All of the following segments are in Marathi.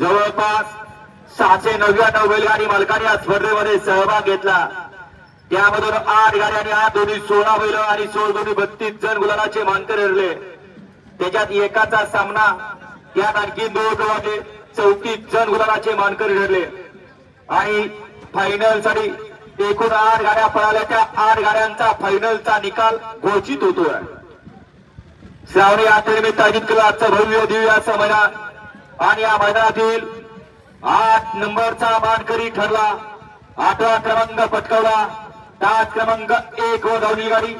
जवळपास सहाशे नव्याण्णव बैलगाडी मालकांनी या स्पर्धेमध्ये सहभाग घेतला. त्यामधून आठ गाड्या आणि आठ दोन्ही सोळा बैल आणि सोळ दोन्ही बत्तीस जण गुलालाचे मानकर ठरले. त्याच्यात एकाचा सामना यात आणखी दोन वाजले चौतीस जण गुलालाचे मानकर ठरले. आणि फायनलसाठी एकूण आठ गाड्या पळाल्या. त्या आठ गाड्यांचा फायनलचा निकाल घोषित होतोय. श्रावणी यात्रेनिमित्त आयोजित केलं आजचं भव्य दिव्य असं मैदान आणि या मैदानातील आठ नंबरचा मानकरी ठरला. आठवा क्रमांक पटकवला. तास क्रमांक एक व धावली गाडी.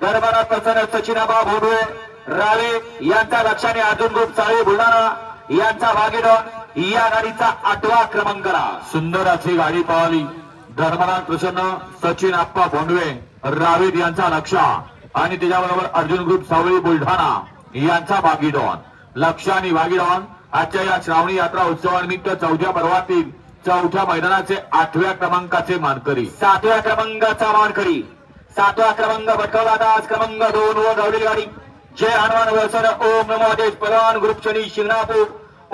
दरबारात प्रसन्न सचिनाबा भोडवे रावे यांच्या लक्षाने अर्जुन ग्रुप चाळी बुलढाणा यांचा भागीदार या गाडीचा आठवा क्रमांक सुंदर अशी गाडी पळाली धर्मराज प्रसन्न सचिन आप्पा भोंडवे रावीत यांचा लक्षा आणि त्याच्याबरोबर अर्जुन ग्रुप सावळी बुलढाणा यांचा भागीडॉन लक्ष आणि आजच्या या श्रावणी यात्रा उत्सवानिमित्त चौथ्या पर्वातील चौथ्या मैदानाचे आठव्या क्रमांकाचे मानकरी. सातव्या क्रमांकाचा मानकरी. सातवा क्रमांक भटकवला दास क्रमांक दोन वर धावलेली गाडी. जय हनुमान वसन ओम नमो आदेश पहलवान ग्रुप शनी शिंगणापूर.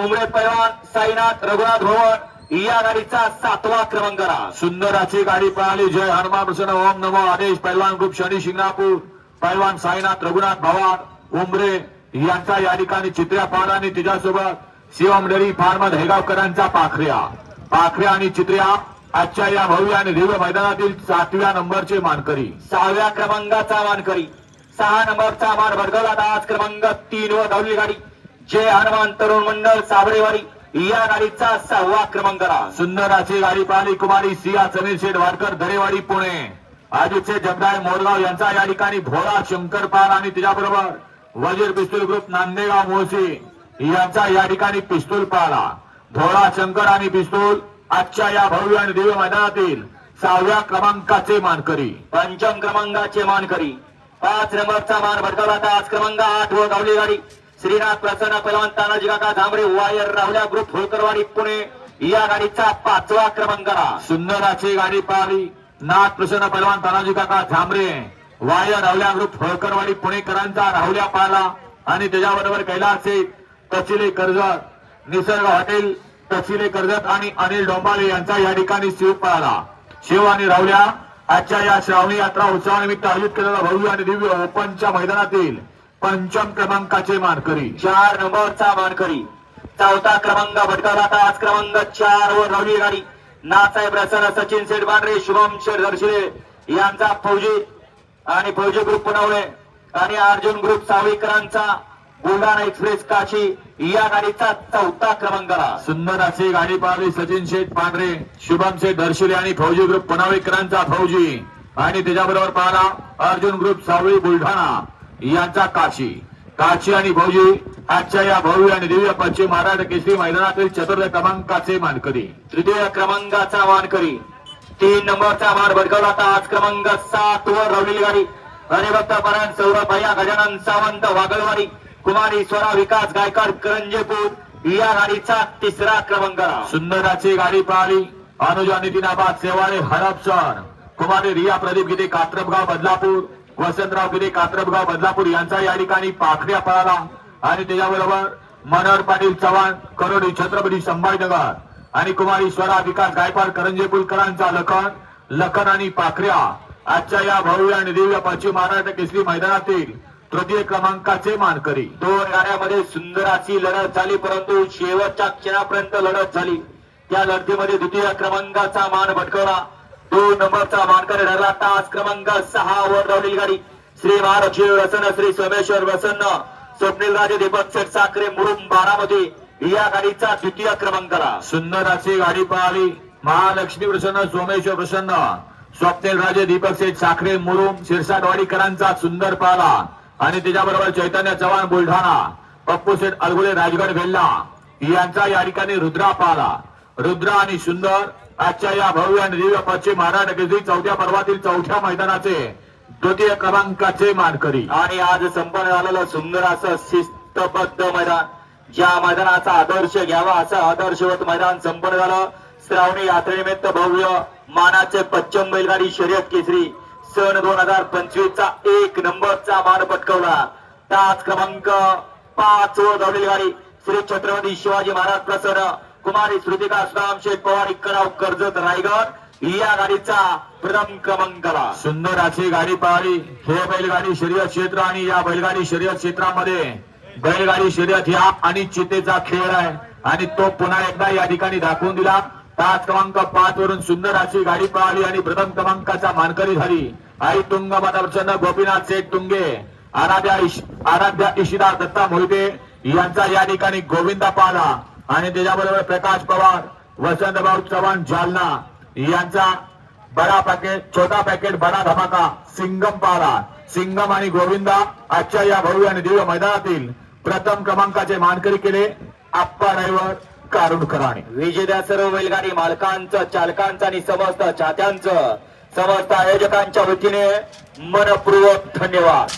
उमरे पहलवान साईनाथ रघुनाथ भवन. या गाडीचा सातवा क्रमांकला. सुंदर अशी गाडी पळाली जय हनुमान प्रसन्न ओम नमो आदेश पैलवान ग्रुप शनी शिंगणापूर. पैलवान साईनाथ रघुनाथ भवान. उमरे यांचा या ठिकाणी चित्र्या पाड आणि तिच्यासोबत शिवम डेरी फार्म दहेगावकरांचा पाखऱ्या. पाखऱ्या आणि चित्र्या आजच्या या भव्य आणि दिव्य मैदानातील सातव्या नंबरचे मानकरी. सहाव्या क्रमांकाचा मानकरी. सहा नंबरचा मान भडकवला दास क्रमांक तीन वर धावलेली गाडी. जय हनुमान तरुण मंडळ साबळेवाडी. या गाडीचा सहावा क्रमांकला. सुंदर अशी गाडी पाहिली कुमारी सिया समीर शेठ वाडकर दरेवाडी पुणे. आजीचे जगदाय मोरगाव यांचा या ठिकाणी भोळा शंकर पाल आणि त्याच्याबरोबर वजीर पिस्तूल ग्रुप नांदेगाव मोळशी यांचा या ठिकाणी पिस्तूल पाला भोळा शंकर आणि पिस्तूल आजच्या या भव्य आणि दिव्य मैदानातील सहाव्या क्रमांकाचे मानकरी. पंचम क्रमांकाचे मानकरी. पाच नंबरचा मान भडकवला दास क्रमांक आठ वर धावली गाडी. श्रीनाथ प्रसन्न पहलवान तानाजी काका झांबरे वायर राहुल्या ग्रुप होळकरवाडी पुणे. या गाडीचा पाचवा क्रमांकला. सुंदर अशी गाडी पाहिली नाथ प्रसन्न पहलवान तानाजी काका झांबरे. वाय रावल्या ग्रुप होळकरवाडी पुणेकरांचा राहुल्या पाला आणि त्याच्याबरोबर कैलास शेख, तचिले कर्जत निसर्ग हॉटेल तचिले कर्जत आणि अनिल डोंबाले यांचा या ठिकाणी शिव पाळला शिव आणि राहुल्या आजच्या या श्रावणी यात्रा उत्सवानिमित्त आयोजित केलेला भव्य आणि दिव्य ओपनच्या मैदानातील पंचम क्रमांकाचे मानकरी. चार नंबरचा मानकरी. चौथा क्रमांक भटकवला आज क्रमांक चार वर धावली गाडी नासाहेब रसन सचिन शेठ बांडरे शुभम शेठ दर्शिले यांचा फौजी आणि फौजी ग्रुप पुनवणे आणि अर्जुन ग्रुप सावळीकरांचा बुलढाणा एक्सप्रेस काशी या गाडीचा चौथा क्रमांकला सुंदर अशी गाडी पाहिली सचिन शेठ पांढरे शुभम शेठ दर्शिले आणि फौजी ग्रुप पुनावेकरांचा फौजी. आणि त्याच्याबरोबर पाहला अर्जुन ग्रुप सावळी बुलढाणा यांचा काशी. काशी आणि फौजी आजच्या या भव्य आणि दिव्य पश्चिम महाराष्ट्र केसरी मैदानातील चतुर्थ क्रमांकाचे मानकरी. तृतीय क्रमांकाचा मानकरी. तीन नंबरचा भार भडकवला तास क्रमांक सात वर धावलेली गाडी. हरिभक्त परायण सौरभ भैया गजानन सावंत वागळवाडी कुमारी स्वरा विकास गायकर करंजेपूर या गाडीचा तिसरा क्रमांक सुंदराची गाडी पाहिली. अनुजा नितीनाबाद सेवाळे हडपसर कुमारी रिया प्रदीप गिते कात्रपगाव बदलापूर. वसंतराव गिते कात्रपगाव बदलापूर यांचा या ठिकाणी पाखड्या पळाला. आणि त्याच्याबरोबर मनोहर पाटील चव्हाण करोडी छत्रपती संभाजीनगर. आणि कुमारी स्वरा विकास गायकवाड करंजेपूरकरांचा लखन लखन आणि पाखऱ्या. आजच्या या भव्य आणि दिव्य पश्चिम महाराष्ट्र केसरी मैदानातील तृतीय क्रमांकाचे मानकरी. दोन गाड्यामध्ये सुंदर अशी लढत झाली परंतु शेवटच्या क्षणापर्यंत लढत झाली. त्या लढतीमध्ये द्वितीय क्रमांकाचा मान भटकवला. दोन नंबरचा मानकरी ठरला. तास क्रमांक सहा वर धावलेली गाडी. श्री महालक्ष्मी वसन्न श्री सोमेश्वर वसन्न स्वप्नील राजे दीपक शेठ साखरे मुरुम बारामती. या गाडीचा द्वितीय क्रमांकाला सुंदर अशी गाडी पळाली महालक्ष्मी प्रसन्न सोमेश्वर प्रसन्न. स्वप्नील राजे दीपक शेठ साखरे मुरुम शिरसाटवाडीकरांचा सुंदर पाला. आणि त्याच्याबरोबर चैतन्य चव्हाण बुलढाणा. पप्पू शेठ अलगुले राजगड वेल्ला यांचा या ठिकाणी रुद्रा पाला. रुद्रा आणि सुंदर आजच्या या भव्य आणि दिव्य पश्चिम महाराष्ट्र चौथ्या पर्वातील चौथ्या मैदानाचे द्वितीय क्रमांकाचे मानकरी. आणि आज संपन्न झालेलं सुंदर असं शिस्तबद्ध मैदान. ज्या मैदानाचा आदर्श घ्यावा असं आदर्शवत मैदान संपन्न झालं. श्रावणी यात्रेनिमित्त भव्य मानाचे पश्चिम बैलगाडी शर्यत केसरी सन दोन हजार पंचवीस चा एक नंबरचा मान पटकवला. तास क्रमांक पाच वर धावलेली गाडी श्री छत्रपती शिवाजी महाराज प्रसन्न कुमारी श्रुतिका सुदाम शेख पवार इक्कराव कर्जत रायगड. या गाडीचा प्रथम क्रमांकाला सुंदर अशी गाडी पळाली हे बैलगाडी शर्यत क्षेत्र आणि या बैलगाडी शर्यत क्षेत्रामध्ये बैलगाडी शर्यत ह्या आणि चितेचा खेळ आहे. आणि तो पुन्हा एकदा या ठिकाणी दाखवून दिला. तास क्रमांक पाच वरून सुंदर अशी गाडी पळाली आणि प्रथम क्रमांकाचा मानकरी झाली. आई तुंग प्रसन्न गोपीनाथ शेठ तुंगे आराध्या इश- आराध्या इशिदा दत्ता मोहिते यांचा या ठिकाणी गोविंदा पाला. आणि त्याच्याबरोबर प्रकाश पवार वसंतभाऊ चव्हाण जालना यांचा बडा पॅकेट छोटा पॅकेट बडा धमाका सिंगम पाला. सिंगम आणि गोविंदा आजच्या या भव्य आणि दिव्य मैदानातील प्रथम क्रमांकाचे मानकरी केले आप्पा ड्रायव्हर कारुणकराने विजेत्या सर्व बैलगाडी मालकांचं चालकांचं आणि समस्त चाहत्यांचं समस्त आयोजकांच्या वतीने मनपूर्वक धन्यवाद.